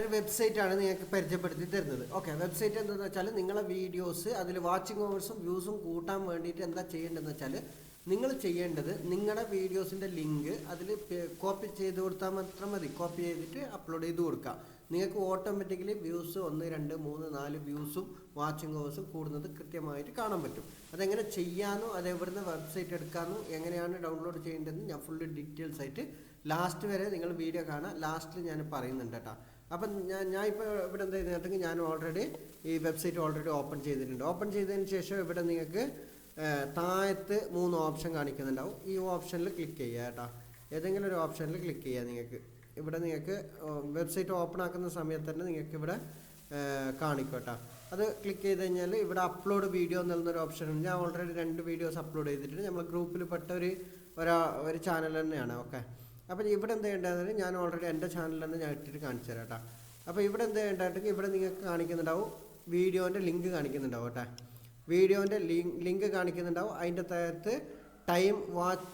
ഒരു വെബ്സൈറ്റ് ആണ് നിങ്ങൾക്ക് പരിചയപ്പെടുത്തി തരുന്നത്. ഓക്കെ വെബ്സൈറ്റ് എന്താണെന്ന് വെച്ചാൽ നിങ്ങളെ വീഡിയോസ് അതിൽ വാച്ചിങ് ഓവേഴ്സും വ്യൂസും കൂട്ടാൻ വേണ്ടിയിട്ട് എന്താ ചെയ്യേണ്ടതെന്ന് വെച്ചാൽ നിങ്ങൾ ചെയ്യേണ്ടത് നിങ്ങളുടെ വീഡിയോസിന്റെ ലിങ്ക് അതിൽ കോപ്പി ചെയ്ത് കൊടുത്താൽ മാത്രം മതി. കോപ്പി ചെയ്തിട്ട് അപ്ലോഡ് ചെയ്ത് കൊടുക്കുക നിങ്ങൾക്ക് ഓട്ടോമാറ്റിക്കലി വ്യൂസ് ഒന്ന് രണ്ട് മൂന്ന് നാല് വ്യൂസും വാച്ചിങ് ഓവേഴ്സും കൂടുന്നത് കൃത്യമായിട്ട് കാണാൻ പറ്റും. അതെങ്ങനെ ചെയ്യാനോ അത് എവിടുന്ന് വെബ്സൈറ്റ് എടുക്കാനോ എങ്ങനെയാണ് ഡൗൺലോഡ് ചെയ്യേണ്ടതെന്ന് ഞാൻ ഫുള്ള് ഡീറ്റെയിൽസ് ആയിട്ട് ലാസ്റ്റ് വരെ നിങ്ങൾ വീഡിയോ കാണാം ലാസ്റ്റിൽ ഞാൻ പറയുന്നുണ്ട് കേട്ടോ. അപ്പം ഞാൻ ഞാൻ ഇപ്പോൾ ഇവിടെ എന്താ ചെയ്തിട്ടുണ്ടെങ്കിൽ ഞാൻ ഓൾറെഡി ഈ വെബ്സൈറ്റ് ഓൾറെഡി ഓപ്പൺ ചെയ്തിട്ടുണ്ട്. ഓപ്പൺ ചെയ്തതിന് ശേഷം ഇവിടെ നിങ്ങൾക്ക് താഴത്ത് മൂന്ന് ഓപ്ഷൻ കാണിക്കുന്നുണ്ടാവും. ഈ ഓപ്ഷനിൽ ക്ലിക്ക് ചെയ്യുക കേട്ടോ. ഏതെങ്കിലും ഒരു ഓപ്ഷനിൽ ക്ലിക്ക് ചെയ്യുക നിങ്ങൾക്ക്. ഇവിടെ നിങ്ങൾക്ക് വെബ്സൈറ്റ് ഓപ്പൺ ആക്കുന്ന സമയത്ത് തന്നെ നിങ്ങൾക്ക് ഇവിടെ കാണിക്കും കേട്ടോ. അത് ക്ലിക്ക് ചെയ്ത് കഴിഞ്ഞാൽ ഇവിടെ അപ്ലോഡ് വീഡിയോ എന്നുള്ളൊരു ഓപ്ഷൻ ഉണ്ട്. ഞാൻ ഓൾറെഡി രണ്ട് വീഡിയോസ് അപ്ലോഡ് ചെയ്തിട്ടുണ്ട്. നമ്മൾ ഗ്രൂപ്പിൽ പെട്ട ഒരു ഒരാ ഒരു ചാനൽ തന്നെയാണ്. ഓക്കെ അപ്പോൾ ഇവിടെ എന്ത് ചെയ്യേണ്ടതെന്ന് ഞാൻ ഓൾറെഡി എന്റെ ചാനലിൽ തന്നെ ഞാൻ ഇട്ടിട്ട് കാണിച്ചു തരാം കേട്ടോ. അപ്പോൾ ഇവിടെ എന്ത് ചെയ്യേണ്ടതെങ്കിൽ ഇവിടെ നിങ്ങൾക്ക് കാണിക്കുന്നുണ്ടാവും. വീഡിയോന്റെ ലിങ്ക് കാണിക്കുന്നുണ്ടാവും കേട്ടോ. വീഡിയോന്റെ ലിങ്ക് കാണിക്കുന്നുണ്ടാവും. അതിന്റെ തകത്ത് time watch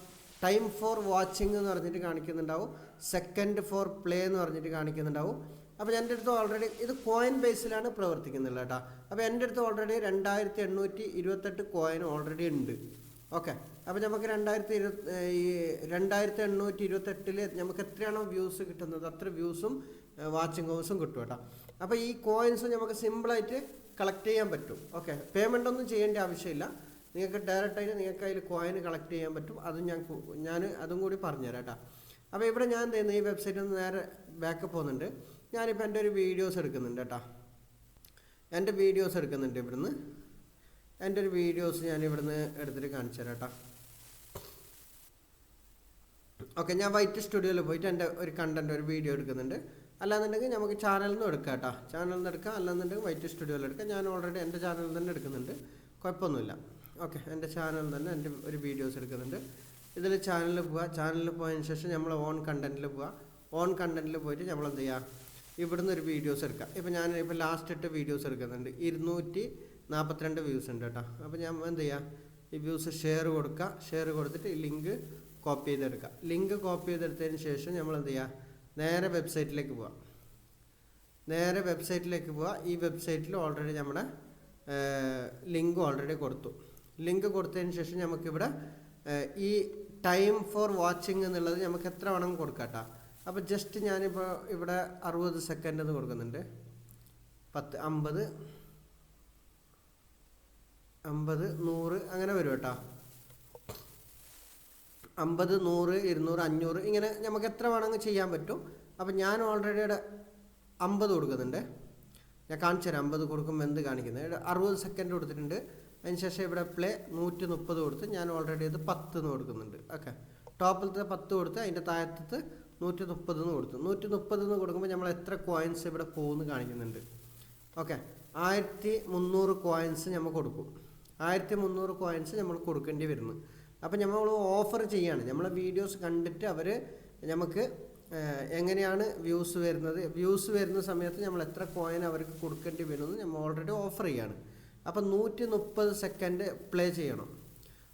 time for watching എന്ന് പറഞ്ഞിട്ട് കാണിക്കുന്നുണ്ടാവും. സെക്കൻഡ് ഫോർ പ്ലേ എന്ന് പറഞ്ഞിട്ട് കാണിക്കുന്നുണ്ടാവും. അപ്പോൾ എന്റെ അടുത്ത് ഓൾറെഡി ഇത് കോയിൻ ബേസിലാണ് പ്രവർത്തിക്കുന്നത് കേട്ടോ. അപ്പോൾ എന്റെ അടുത്ത് ഓൾറെഡി രണ്ടായിരത്തി എണ്ണൂറ്റി ഇരുപത്തെട്ട് കോയിൻ ഓൾറെഡി ഉണ്ട്. ഓക്കെ അപ്പോൾ നമുക്ക് രണ്ടായിരത്തി ഇരുപത്തി ഈ രണ്ടായിരത്തി എണ്ണൂറ്റി ഇരുപത്തെട്ടിൽ നമുക്ക് എത്രയാണോ വ്യൂസ് കിട്ടുന്നത് അത്ര വ്യൂസും വാച്ചിങ് ഹൗസും കിട്ടും കേട്ടോ. അപ്പോൾ ഈ കോയിൻസ് നമുക്ക് സിമ്പിളായിട്ട് കളക്ട് ചെയ്യാൻ പറ്റും. ഓക്കെ പേയ്മെന്റ് ഒന്നും ചെയ്യേണ്ട ആവശ്യമില്ല. നിങ്ങൾക്ക് ഡയറക്റ്റായിട്ട് നിങ്ങൾക്ക് അതിൽ കോയിൻ കളക്ട് ചെയ്യാൻ പറ്റും. അതും ഞാൻ ഞാൻ അതും കൂടി പറഞ്ഞുതരാം കേട്ടോ. അപ്പോൾ ഇവിടെ ഞാൻ എന്ത് ചെയ്യുന്നത് ഈ വെബ്സൈറ്റിൽ നിന്ന് നേരെ ബാക്ക് പോകുന്നുണ്ട്. ഞാനിപ്പോൾ എന്റെ ഒരു വീഡിയോസ് എടുക്കുന്നുണ്ട് കേട്ടോ. എന്റെ വീഡിയോസ് എടുക്കുന്നുണ്ട് ഇവിടുന്ന്. എന്റെ ഒരു വീഡിയോസ് ഞാൻ ഇവിടുന്ന് എടുത്തിട്ട് കാണിച്ചു തരാം കേട്ടോ. ഓക്കെ ഞാൻ വൈറ്റ് സ്റ്റുഡിയോയിൽ പോയിട്ട് എന്റെ ഒരു കണ്ടന്റ് ഒരു വീഡിയോ എടുക്കുന്നുണ്ട്. അല്ലാന്നുണ്ടെങ്കിൽ നമുക്ക് ചാനലിൽ നിന്ന് എടുക്കാം കേട്ടോ. ചാനലിൽ നിന്ന് എടുക്കാം അല്ലാന്നുണ്ടെങ്കിൽ വൈറ്റ് സ്റ്റുഡിയോയിൽ എടുക്കാം. ഞാൻ ഓൾറെഡി എന്റെ ചാനലിൽ തന്നെ എടുക്കുന്നുണ്ട്. കുഴപ്പമൊന്നുമില്ല. ഓക്കെ എന്റെ ചാനലിൽ തന്നെ എന്റെ ഒരു വീഡിയോസ് എടുക്കുന്നുണ്ട്. ഇതിൽ ചാനലിൽ പോവുക ചാനലിൽ പോയതിന് ശേഷം നമ്മൾ ഓൺ കണ്ടന്റിൽ പോവുക ഓൺ കണ്ടന്റിൽ പോയിട്ട് നമ്മൾ എന്ത് ചെയ്യുക ഇവിടുന്ന് ഒരു വീഡിയോസ് എടുക്കാം. ഇപ്പോൾ ഞാൻ ഇപ്പോൾ ലാസ്റ്റ് ഇട്ട് വീഡിയോസ് എടുക്കുന്നുണ്ട്. ഇരുന്നൂറ്റി നാൽപ്പത്തിരണ്ട് വ്യൂസ് ഉണ്ട് കേട്ടോ. അപ്പോൾ ഞാൻ എന്ത് ചെയ്യുക ഈ വ്യൂസ് ഷെയർ കൊടുക്കുക ഷെയർ കൊടുത്തിട്ട് ഈ ലിങ്ക് കോപ്പി ചെയ്തെടുക്കുക ലിങ്ക് കോപ്പി ചെയ്തെടുത്തതിന് ശേഷം നമ്മൾ എന്ത് ചെയ്യുക നേരെ വെബ്സൈറ്റിലേക്ക് പോവാം. നേരെ വെബ്സൈറ്റിലേക്ക് പോവുക ഈ വെബ്സൈറ്റിൽ ഓൾറെഡി നമ്മുടെ ലിങ്ക് ഓൾറെഡി കൊടുത്തു. ലിങ്ക് കൊടുത്തതിന് ശേഷം നമുക്കിവിടെ ഈ ടൈം ഫോർ വാച്ചിങ് എന്നുള്ളത് നമുക്ക് എത്ര വേണം കൊടുക്കാം കേട്ടോ. അപ്പോൾ ജസ്റ്റ് ഞാനിപ്പോൾ ഇവിടെ അറുപത് സെക്കൻഡ് എന്ന് കൊടുക്കുന്നുണ്ട്. പത്ത് അമ്പത് അമ്പത് നൂറ് അങ്ങനെ വരും കേട്ടോ. അമ്പത് നൂറ് ഇരുന്നൂറ് അഞ്ഞൂറ് ഇങ്ങനെ നമുക്ക് എത്ര വേണമെങ്കിൽ ചെയ്യാൻ പറ്റും. അപ്പം ഞാൻ ഓൾറെഡി അമ്പത് കൊടുക്കുന്നുണ്ട്. ഞാൻ കാണിച്ചു തരാം അമ്പത് കൊടുക്കുമ്പോൾ എന്ത് കാണിക്കുന്നത്. അറുപത് സെക്കൻഡ് കൊടുത്തിട്ടുണ്ട്. അതിനുശേഷം ഇവിടെ പ്ലേ നൂറ്റി മുപ്പത് കൊടുത്ത് ഞാൻ ഓൾറെഡി ഇത് പത്ത് എന്ന് കൊടുക്കുന്നുണ്ട്. ഓക്കെ ടോപ്പിലത്തെ പത്ത് കൊടുത്ത് അതിന്റെ താഴത്തത് നൂറ്റി മുപ്പത് എന്ന് കൊടുത്തു. നൂറ്റി മുപ്പത് എന്ന് കൊടുക്കുമ്പോൾ നമ്മൾ എത്ര കോയിൻസ് ഇവിടെ പോകുന്നു കാണിക്കുന്നുണ്ട്. ഓക്കെ ആയിരത്തി മുന്നൂറ് കോയിൻസ് നമ്മൾ കൊടുക്കും. ആയിരത്തി മുന്നൂറ് കോയിൻസ് നമ്മൾ കൊടുക്കേണ്ടി വരുന്നു. അപ്പം നമ്മൾ ഓഫർ ചെയ്യാണ്. നമ്മളെ വീഡിയോസ് കണ്ടിട്ട് അവർ നമുക്ക് എങ്ങനെയാണ് വ്യൂസ് വരുന്നത്? വ്യൂസ് വരുന്ന സമയത്ത് നമ്മൾ എത്ര കോയിൻ അവർക്ക് കൊടുക്കേണ്ടി വരുമെന്ന് നമ്മൾ ഓൾറെഡി ഓഫർ ചെയ്യാണ്. അപ്പം നൂറ്റി മുപ്പത് സെക്കൻഡ് പ്ലേ ചെയ്യണം.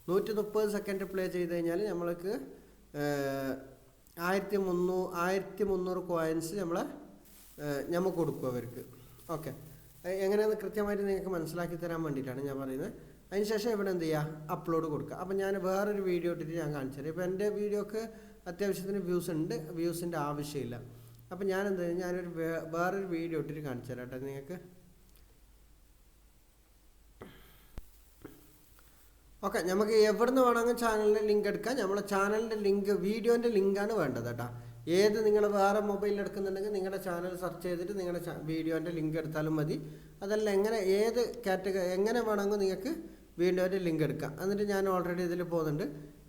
നൂറ്റി മുപ്പത് സെക്കൻഡ് പ്ലേ ചെയ്ത് കഴിഞ്ഞാൽ നമ്മൾക്ക് ആയിരത്തി മുന്നൂ ആയിരത്തി മുന്നൂറ് കോയിൻസ് നമ്മൾ നമുക്ക് കൊടുക്കും അവർക്ക്. ഓക്കെ എങ്ങനെയാണെന്ന് കൃത്യമായിട്ട് നിങ്ങൾക്ക് മനസ്സിലാക്കി തരാൻ വേണ്ടിയിട്ടാണ് ഞാൻ പറയുന്നത്. അതിനുശേഷം ഇവിടെ എന്ത് ചെയ്യുക അപ്ലോഡ് കൊടുക്കുക. അപ്പം ഞാൻ വേറൊരു വീഡിയോ ഇട്ടിട്ട് ഞാൻ കാണിച്ചു തരാം. ഇപ്പോൾ എന്റെ വീഡിയോക്ക് അത്യാവശ്യത്തിന് വ്യൂസ് ഉണ്ട്. വ്യൂസിന്റെ ആവശ്യമില്ല. അപ്പം ഞാൻ എന്ത് ചെയ്യും? ഞാനൊരു വേറൊരു വീഡിയോ ഇട്ടിട്ട് കാണിച്ചു തരാം കേട്ടോ നിങ്ങൾക്ക്. ഓക്കെ നമുക്ക് എവിടുന്ന് വേണമെങ്കിൽ ചാനലിന്റെ ലിങ്ക് എടുക്കാം. നമ്മളെ ചാനലിന്റെ ലിങ്ക് വീഡിയോന്റെ ലിങ്കാണ് വേണ്ടത് കേട്ടോ. ഏത് നിങ്ങൾ വേറെ മൊബൈലിൽ എടുക്കുന്നുണ്ടെങ്കിൽ നിങ്ങളുടെ ചാനൽ സെർച്ച് ചെയ്തിട്ട് നിങ്ങളുടെ വീഡിയോന്റെ ലിങ്ക് എടുത്താലും മതി. അതല്ല എങ്ങനെ ഏത് കാറ്റഗറി എങ്ങനെ വേണമെങ്കിൽ നിങ്ങൾക്ക് വീഡിയോന്റെ ലിങ്ക് എടുക്കാം. എന്നിട്ട് ഞാൻ ഓൾറെഡി ഇതിൽ പോകുന്നുണ്ട്.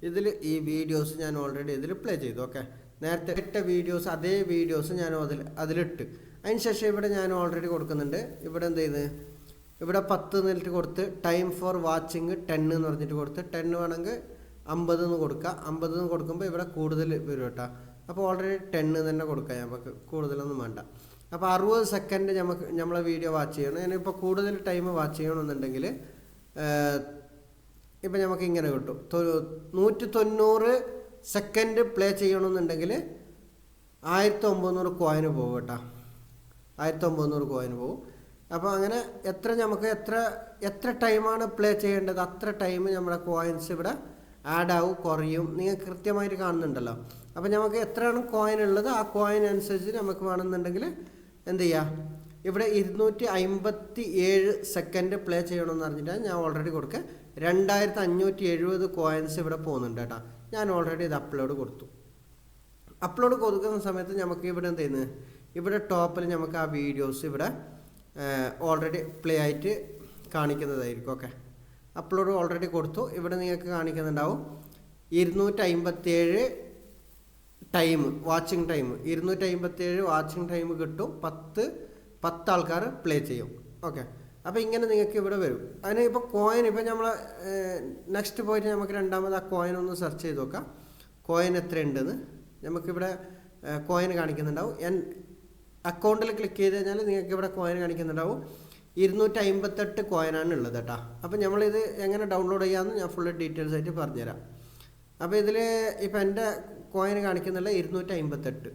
ഇതിൽ ഈ വീഡിയോസ് ഞാൻ ഓൾറെഡി ഇതിൽ പ്ലേ ചെയ്തു ഓക്കെ നേരത്തെ ഇട്ട വീഡിയോസ് അതേ വീഡിയോസ് ഞാൻ അതിൽ അതിലിട്ട്. അതിന് ശേഷം ഇവിടെ ഞാൻ ഓൾറെഡി കൊടുക്കുന്നുണ്ട്. ഇവിടെ എന്ത് ചെയ്ത്? ഇവിടെ പത്ത് എന്നിട്ട് കൊടുത്ത് ടൈം ഫോർ വാച്ചിങ് ടെൻ എന്ന് പറഞ്ഞിട്ട് കൊടുത്ത് ടെൻ വേണമെങ്കിൽ അമ്പത് എന്ന് കൊടുക്കുക അമ്പത് എന്ന് കൊടുക്കുമ്പോൾ ഇവിടെ കൂടുതൽ വരും കേട്ടോ. അപ്പോൾ ഓൾറെഡി ടെൻ തന്നെ കൊടുക്കാം നമുക്ക് കൂടുതലൊന്നും വേണ്ട. അപ്പോൾ അറുപത് സെക്കൻഡ് നമുക്ക് നമ്മളെ വീഡിയോ വാച്ച് ചെയ്യണം. ഞാനിപ്പോൾ കൂടുതൽ ടൈം വാച്ച് ചെയ്യണമെന്നുണ്ടെങ്കിൽ ഇപ്പം നമുക്ക് ഇങ്ങനെ കിട്ടും. നൂറ്റി തൊണ്ണൂറ് സെക്കൻഡ് പ്ലേ ചെയ്യണമെന്നുണ്ടെങ്കിൽ ആയിരത്തി ഒമ്പതിനൂറ് കോയിന് പോകും കേട്ടോ. ആയിരത്തി ഒമ്പതിനൂറ് കോയിന് പോകും അപ്പോൾ അങ്ങനെ എത്ര നമുക്ക് എത്ര എത്ര ടൈമാണ് പ്ലേ ചെയ്യേണ്ടത്? അത്ര ടൈം നമ്മുടെ കോയിൻസ് ഇവിടെ ആഡ് ആവും കുറയും. നിങ്ങൾ കൃത്യമായിട്ട് കാണുന്നുണ്ടല്ലോ. അപ്പോൾ നമുക്ക് എത്രയാണ് കോയിൻ ഉള്ളത്? ആ കോയിൻ അനുസരിച്ച് നമുക്ക് വേണമെന്നുണ്ടെങ്കിൽ എന്ത് ചെയ്യുക ഇവിടെ ഇരുന്നൂറ്റി അമ്പത്തി ഏഴ് സെക്കൻഡ് പ്ലേ ചെയ്യണമെന്ന് പറഞ്ഞിട്ടാണ് ഞാൻ ഓൾറെഡി കൊടുക്കുക രണ്ടായിരത്തി അഞ്ഞൂറ്റി എഴുപത് കോയിൻസ് ഇവിടെ പോകുന്നുണ്ട് കേട്ടോ. ഞാൻ ഓൾറെഡി ഇത് അപ്ലോഡ് കൊടുത്തു. അപ്ലോഡ് കൊടുക്കുന്ന സമയത്ത് നമുക്ക് ഇവിടെ എന്ത് ചെയ്യുന്നത് ഇവിടെ ടോപ്പിൽ നമുക്ക് ആ വീഡിയോസ് ഇവിടെ ഓൾറെഡി പ്ലേ ആയിട്ട് കാണിക്കുന്നതായിരിക്കും ഓക്കെ അപ്ലോഡ് ഓൾറെഡി കൊടുത്തു. ഇവിടെ നിങ്ങൾക്ക് കാണിക്കുന്നുണ്ടാവും. ഇരുന്നൂറ്റി ടൈം വാച്ചിങ് ടൈം ഇരുന്നൂറ്റി അമ്പത്തിയേഴ് വാച്ചിങ് ടൈം കിട്ടും. പത്ത് പത്ത് ആൾക്കാർ പ്ലേ ചെയ്യും. ഓക്കെ അപ്പോൾ ഇങ്ങനെ നിങ്ങൾക്ക് ഇവിടെ വരും. അതിന് ഇപ്പോൾ കോയിൻ ഇപ്പോൾ നമ്മൾ നെക്സ്റ്റ് പോയിട്ട് നമുക്ക് രണ്ടാമത് ആ കോയിൻ ഒന്ന് സെർച്ച് ചെയ്ത് നോക്കാം. കോയിൻ എത്രയുണ്ടെന്ന്. നമുക്കിവിടെ കോയിൻ കാണിക്കുന്നുണ്ടാവും. എൻ അക്കൗണ്ടിൽ ക്ലിക്ക് ചെയ്ത് കഴിഞ്ഞാൽ നിങ്ങൾക്ക് ഇവിടെ കോയിൻ കാണിക്കുന്നുണ്ടാവും. ഇരുന്നൂറ്റി അമ്പത്തെട്ട് കോയിനാണ് ഉള്ളത് കേട്ടോ. അപ്പോൾ നമ്മളിത് എങ്ങനെ ഡൗൺലോഡ് ചെയ്യാമെന്ന് ഞാൻ ഫുള്ള് ഡീറ്റെയിൽസ് ആയിട്ട് പറഞ്ഞുതരാം. അപ്പോൾ ഇതിൽ ഇപ്പോൾ എന്റെ കോയിൻ കാണിക്കുന്നുള്ള ഇരുന്നൂറ്റി അമ്പത്തെട്ട്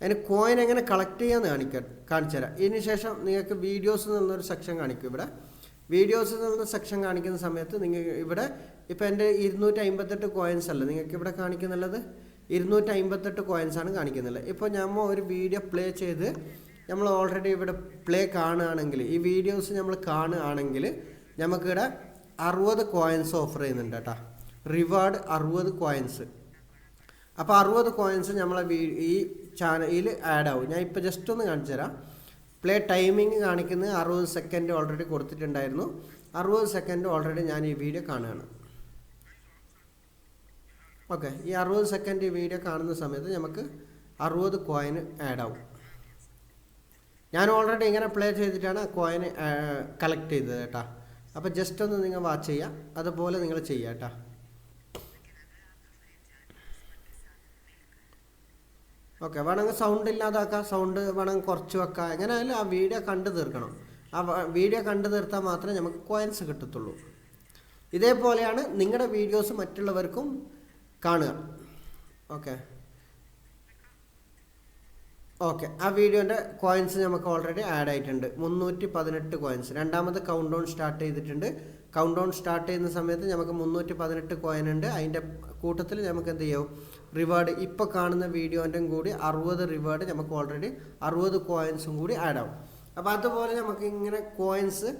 അതിന് കോയിൻ എങ്ങനെ കളക്ട് ചെയ്യാമെന്ന് കാണിക്ക കാണിച്ചു തരാം ഇതിന് ശേഷം നിങ്ങൾക്ക് വീഡിയോസ് എന്നൊരു സെക്ഷൻ കാണിക്കും ഇവിടെ. വീഡിയോസ് എന്നുള്ള സെക്ഷൻ കാണിക്കുന്ന സമയത്ത് നിങ്ങൾ ഇവിടെ ഇപ്പോൾ എന്റെ ഇരുന്നൂറ്റി അമ്പത്തെട്ട് കോയിൻസ് അല്ല? നിങ്ങൾക്ക് ഇവിടെ കാണിക്കുന്നുള്ളത്? ഇരുന്നൂറ്റി അമ്പത്തെട്ട് കോയിൻസ് ആണ് കാണിക്കുന്നുള്ളത്. ഇപ്പോൾ നമ്മൾ ഒരു വീഡിയോ പ്ലേ ചെയ്ത് നമ്മൾ ഓൾറെഡി ഇവിടെ പ്ലേ കാണുകയാണെങ്കിൽ ഈ വീഡിയോസ് നമ്മൾ കാണുകയാണെങ്കിൽ നമുക്കിവിടെ അറുപത് കോയിൻസ് ഓഫർ ചെയ്യുന്നുണ്ട് കേട്ടോ. റിവാർഡ് അറുപത് കോയിൻസ് അപ്പോൾ അറുപത് കോയിൻസ് നമ്മളെ ഈ ചാനലിൽ ആഡ് ആവും. ഞാൻ ഇപ്പോൾ ജസ്റ്റ് ഒന്ന് കാണിച്ചു തരാം. പ്ലേ ടൈമിംഗ് കാണിക്കുന്നത് അറുപത് സെക്കൻഡ് ഓൾറെഡി കൊടുത്തിട്ടുണ്ടായിരുന്നു. അറുപത് സെക്കൻഡ് ഓൾറെഡി ഞാൻ ഈ വീഡിയോ കാണുകയാണ്. ഓക്കെ ഈ അറുപത് സെക്കൻഡ് വീഡിയോ കാണുന്ന സമയത്ത് നമുക്ക് അറുപത് കോയിൻ ആഡ് ആവും. ഞാൻ ഓൾറെഡി ഇങ്ങനെ പ്ലേ ചെയ്തിട്ടാണ് കോയിൻ കളക്ട് ചെയ്തത് കേട്ടോ. അപ്പോൾ ജസ്റ്റ് ഒന്ന് നിങ്ങൾ വാച്ച് ചെയ്യുക. അതുപോലെ നിങ്ങൾ ചെയ്യുക കേട്ടോ. ഓക്കെ വേണമെങ്കിൽ സൗണ്ട് ഇല്ലാതാക്കാം സൗണ്ട് വേണമെങ്കിൽ കുറച്ച് വെക്കാം. എങ്ങനെയായാലും ആ വീഡിയോ കണ്ടു തീർക്കണം. ആ വീഡിയോ കണ്ടു തീർത്താൽ മാത്രമേ നമുക്ക് കോയിൻസ് കിട്ടത്തുള്ളൂ. ഇതേപോലെയാണ് നിങ്ങളുടെ വീഡിയോസ് മറ്റുള്ളവർക്കും കാണുക. ഓക്കെ. ഓക്കെ ആ വീഡിയോന്റെ കോയിൻസ് നമുക്ക് ഓൾറെഡി ആഡ് ആയിട്ടുണ്ട്. മുന്നൂറ്റി പതിനെട്ട് കോയിൻസ് രണ്ടാമത് കൗണ്ട് ഡൗൺ സ്റ്റാർട്ട് ചെയ്തിട്ടുണ്ട്. കൗണ്ട് ഡൗൺ സ്റ്റാർട്ട് ചെയ്യുന്ന സമയത്ത് നമുക്ക് മുന്നൂറ്റി പതിനെട്ട് കോയിൻ ഉണ്ട്. അതിന്റെ കൂട്ടത്തിൽ നമുക്ക് എന്ത് ചെയ്യും? റിവാർഡ് ഇപ്പോൾ കാണുന്ന വീഡിയോന്റെ കൂടി അറുപത് റിവാർഡ് നമുക്ക് ഓൾറെഡി അറുപത് കോയിൻസും കൂടി ആഡ് ആവും. അപ്പോൾ അതുപോലെ നമുക്ക് ഇങ്ങനെ കോയിൻസ്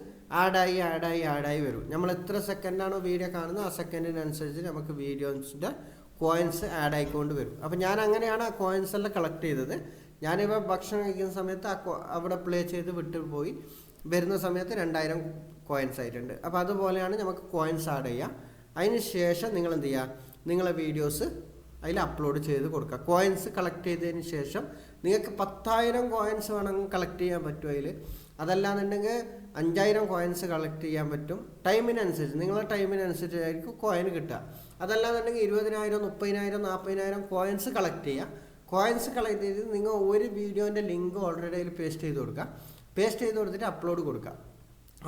ആഡായി ആഡായി ആഡായി വരും. നമ്മൾ എത്ര സെക്കൻഡാണോ വീഡിയോ കാണുന്നത് ആ സെക്കൻഡിനനുസരിച്ച് നമുക്ക് വീഡിയോസിന്റെ കോയിൻസ് ആഡ് ആയിക്കൊണ്ട് വരും. അപ്പോൾ ഞാൻ അങ്ങനെയാണ് ആ കോയിൻസ് എല്ലാം കളക്ട് ചെയ്തത്. ഞാനിപ്പോൾ ഭക്ഷണം കഴിക്കുന്ന സമയത്ത് ആ അവിടെ പ്ലേ ചെയ്ത് വിട്ട് പോയി. വരുന്ന സമയത്ത് രണ്ടായിരം കോയിൻസ് ആയിട്ടുണ്ട്. അപ്പോൾ അതുപോലെയാണ് നമുക്ക് കോയിൻസ് ആഡ് ചെയ്യുക അതിന് ശേഷം നിങ്ങൾ എന്ത് ചെയ്യുക നിങ്ങളെ വീഡിയോസ് അതിൽ അപ്ലോഡ് ചെയ്ത് കൊടുക്കുക. കോയിൻസ് കളക്ട് ചെയ്തതിന് ശേഷം നിങ്ങൾക്ക് പത്തായിരം കോയിൻസ് വേണമെങ്കിൽ കളക്ട് ചെയ്യാൻ പറ്റും അതിൽ. അതല്ലാന്നുണ്ടെങ്കിൽ അഞ്ചായിരം കോയിൻസ് കളക്ട് ചെയ്യാൻ പറ്റും. ടൈമിനനുസരിച്ച് നിങ്ങളെ ടൈമിനനുസരിച്ചായിരിക്കും കോയിൻ കിട്ടുക. അതല്ലാന്നുണ്ടെങ്കിൽ ഇരുപതിനായിരം മുപ്പതിനായിരം നാൽപ്പതിനായിരം കോയിൻസ് കളക്ട് ചെയ്യുക. കോയിൻസ് കളക്ട് ചെയ്ത് നിങ്ങൾ ഒരു വീഡിയോന്റെ ലിങ്ക് ഓൾറെഡി അതിൽ പേസ്റ്റ് ചെയ്ത് കൊടുക്കുക. പേസ്റ്റ് ചെയ്ത് കൊടുത്തിട്ട് അപ്ലോഡ് കൊടുക്കുക.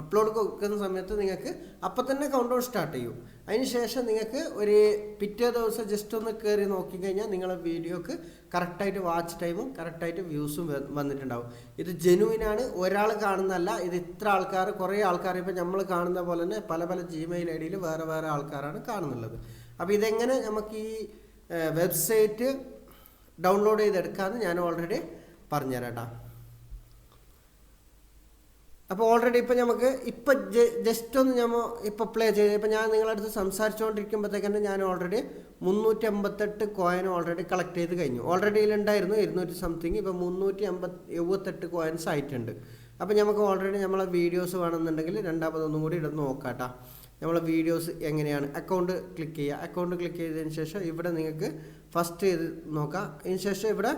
അപ്ലോഡ് കൊടുക്കുന്ന സമയത്ത് നിങ്ങൾക്ക് അപ്പം തന്നെ കൗണ്ട് ഡൗൺ സ്റ്റാർട്ട് ചെയ്യും. അതിന് ശേഷം നിങ്ങൾക്ക് ഒരു പിറ്റേ ദിവസം ജസ്റ്റ് ഒന്ന് കയറി നോക്കിക്കഴിഞ്ഞാൽ നിങ്ങളെ വീഡിയോക്ക് കറക്റ്റായിട്ട് വാച്ച് ടൈമും കറക്റ്റായിട്ട് വ്യൂസും വന്നിട്ടുണ്ടാവും. ഇത് ജെനുവിനാണ് ഒരാൾ കാണുന്നതല്ല. ഇത് ഇത്ര ആൾക്കാർ കുറേ ആൾക്കാർ ഇപ്പം നമ്മൾ കാണുന്ന പോലെ തന്നെ പല പല ജിമെയിൽ ഐ ഡിയിൽ വേറെ വേറെ ആൾക്കാരാണ് കാണുന്നുള്ളത്. അപ്പോൾ ഇതെങ്ങനെ നമുക്ക് ഈ വെബ്സൈറ്റ് ഡൗൺലോഡ് ചെയ്തെടുക്കാമെന്ന് ഞാൻ ഓൾറെഡി പറഞ്ഞുതരാം കേട്ടോ. അപ്പോൾ ഓൾറെഡി ഇപ്പം നമുക്ക് ഇപ്പം ജസ്റ്റ് ഒന്ന് ഞാൻ ഇപ്പോൾ പ്ലേ ചെയ്ത് ഇപ്പം ഞാൻ നിങ്ങളുടെ അടുത്ത് സംസാരിച്ചുകൊണ്ടിരിക്കുമ്പോഴത്തേക്കന്നെ ഞാൻ ഓൾറെഡി മുന്നൂറ്റി അമ്പത്തെട്ട് കോയിൻ ഓൾറെഡി കളക്ട് ചെയ്ത് കഴിഞ്ഞു. ഓൾറെഡി ഇതിലുണ്ടായിരുന്നു ഇരുന്നൂറ്റി സംതിങ് ഇപ്പം മുന്നൂറ്റി അമ്പത് എഴുപത്തെട്ട് കോയിൻസ് ആയിട്ടുണ്ട്. അപ്പം നമുക്ക് ഓൾറെഡി നമ്മളെ വീഡിയോസ് വേണമെന്നുണ്ടെങ്കിൽ രണ്ടാമതൊന്നും കൂടി ഇവിടെ നോക്കാം കേട്ടോ നമ്മളെ വീഡിയോസ് എങ്ങനെയാണ്? അക്കൗണ്ട് ക്ലിക്ക് ചെയ്യുക. അക്കൗണ്ട് ക്ലിക്ക് ചെയ്തതിന് ശേഷം ഇവിടെ നിങ്ങൾക്ക് ഫസ്റ്റ് ഇത് നോക്കാം. അതിന് ശേഷം ഇവിടെ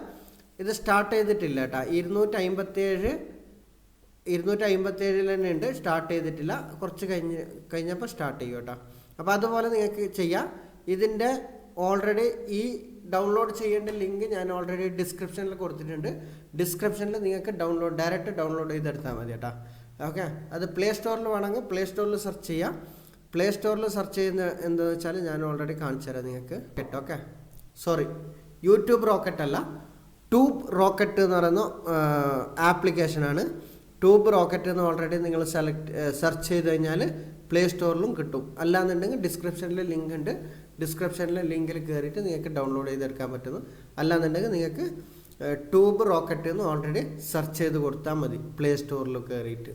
ഇത് സ്റ്റാർട്ട് ചെയ്തിട്ടില്ല കേട്ടോ ഇരുന്നൂറ്റി അമ്പത്തേഴ് ഇരുന്നൂറ്റി അമ്പത്തേഴിൽ തന്നെ ഉണ്ട്. സ്റ്റാർട്ട് ചെയ്തിട്ടില്ല. കുറച്ച് കഴിഞ്ഞ് കഴിഞ്ഞപ്പോൾ സ്റ്റാർട്ട് ചെയ്യും കേട്ടോ. അപ്പോൾ അതുപോലെ നിങ്ങൾക്ക് ചെയ്യാം. ഇതിന്റെ ഓൾറെഡി ഈ ഡൗൺലോഡ് ചെയ്യേണ്ട ലിങ്ക് ഞാൻ ഓൾറെഡി ഡിസ്ക്രിപ്ഷനിൽ കൊടുത്തിട്ടുണ്ട്. ഡിസ്ക്രിപ്ഷനിൽ നിങ്ങൾക്ക് ഡൗൺലോഡ് ഡയറക്റ്റ് ഡൗൺലോഡ് ചെയ്തെടുത്താൽ മതി കേട്ടോ. ഓക്കെ? അത് പ്ലേ സ്റ്റോറിൽ വേണമെങ്കിൽ പ്ലേ സ്റ്റോറിൽ സെർച്ച് ചെയ്യാം. പ്ലേ സ്റ്റോറിൽ സെർച്ച് ചെയ്യുന്ന എന്താണെന്ന് വെച്ചാൽ ഞാൻ ഓൾറെഡി കാണിച്ചു തരാം നിങ്ങൾക്ക്. കേട്ടോ ഓക്കെ? സോറി. യൂട്യൂബ് റോക്കറ്റ് അല്ല. ട്യൂബ് റോക്കറ്റ് എന്ന് പറയുന്ന ആപ്ലിക്കേഷനാണ്. ട്യൂബ് റോക്കറ്റ് എന്ന് ഓൾറെഡി നിങ്ങൾ സെലക്ട് സെർച്ച് ചെയ്ത് കഴിഞ്ഞാൽ പ്ലേ സ്റ്റോറിലും കിട്ടും. അല്ലാന്നുണ്ടെങ്കിൽ ഡിസ്ക്രിപ്ഷനിൽ ലിങ്ക് ഉണ്ട്. ഡിസ്ക്രിപ്ഷനിലെ ലിങ്കിൽ കയറിയിട്ട് നിങ്ങൾക്ക് ഡൗൺലോഡ് ചെയ്തെടുക്കാൻ പറ്റുന്നു. അല്ലാന്നുണ്ടെങ്കിൽ നിങ്ങൾക്ക് ട്യൂബ് റോക്കറ്റ് എന്ന് ഓൾറെഡി സെർച്ച് ചെയ്ത് കൊടുത്താൽ മതി. പ്ലേ സ്റ്റോറിൽ കയറിയിട്ട്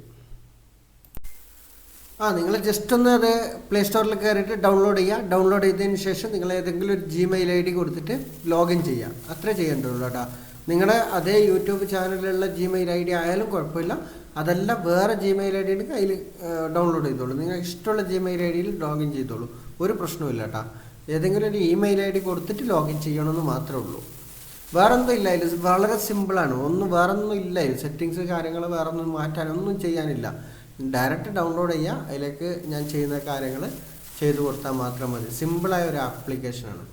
ആ നിങ്ങൾ ജസ്റ്റ് ഒന്ന് അത് പ്ലേ സ്റ്റോറിൽ കയറിയിട്ട് ഡൗൺലോഡ് ചെയ്യുക. ഡൗൺലോഡ് ചെയ്തതിന് ശേഷം നിങ്ങൾ ഏതെങ്കിലും ഒരു ജിമെയിൽ ഐ ഡി കൊടുത്തിട്ട് ലോഗിൻ ചെയ്യുക. അത്രേ ചെയ്യേണ്ടതുള്ളൂ കേട്ടോ. നിങ്ങളുടെ അതേ യൂട്യൂബ് ചാനലിലുള്ള ജിമെയിൽ ഐ ഡി ആയാലും കുഴപ്പമില്ല. അതല്ല വേറെ ജിമെയിൽ ഐ ഡി ഉണ്ടെങ്കിൽ അതിൽ ഡൗൺലോഡ് ചെയ്തോളൂ. നിങ്ങൾ ഇഷ്ടമുള്ള ജിമെയിൽ ഐ ഡിയിൽ ലോഗിൻ ചെയ്തോളൂ. ഒരു പ്രശ്നവുമില്ല കേട്ടോ ഏതെങ്കിലും ഒരു ഇമെയിൽ ഐ ഡി കൊടുത്തിട്ട് ലോഗിൻ ചെയ്യണമെന്ന് മാത്രമേ ഉള്ളൂ. വേറൊന്നും ഇല്ല അതിൽ വളരെ സിമ്പിളാണ് ഒന്നും വേറൊന്നും ഇല്ല അതിൽ സെറ്റിങ്സ് കാര്യങ്ങൾ വേറൊന്നും മാറ്റാനൊന്നും ചെയ്യാനില്ല. ഡയറക്റ്റ് ഡൗൺലോഡ് ചെയ്യുക അതിലേക്ക് ഞാൻ ചെയ്യുന്ന കാര്യങ്ങൾ ചെയ്തു കൊടുത്താൽ മാത്രം മതി. സിമ്പിളായ ഒരു ആപ്ലിക്കേഷനാണ്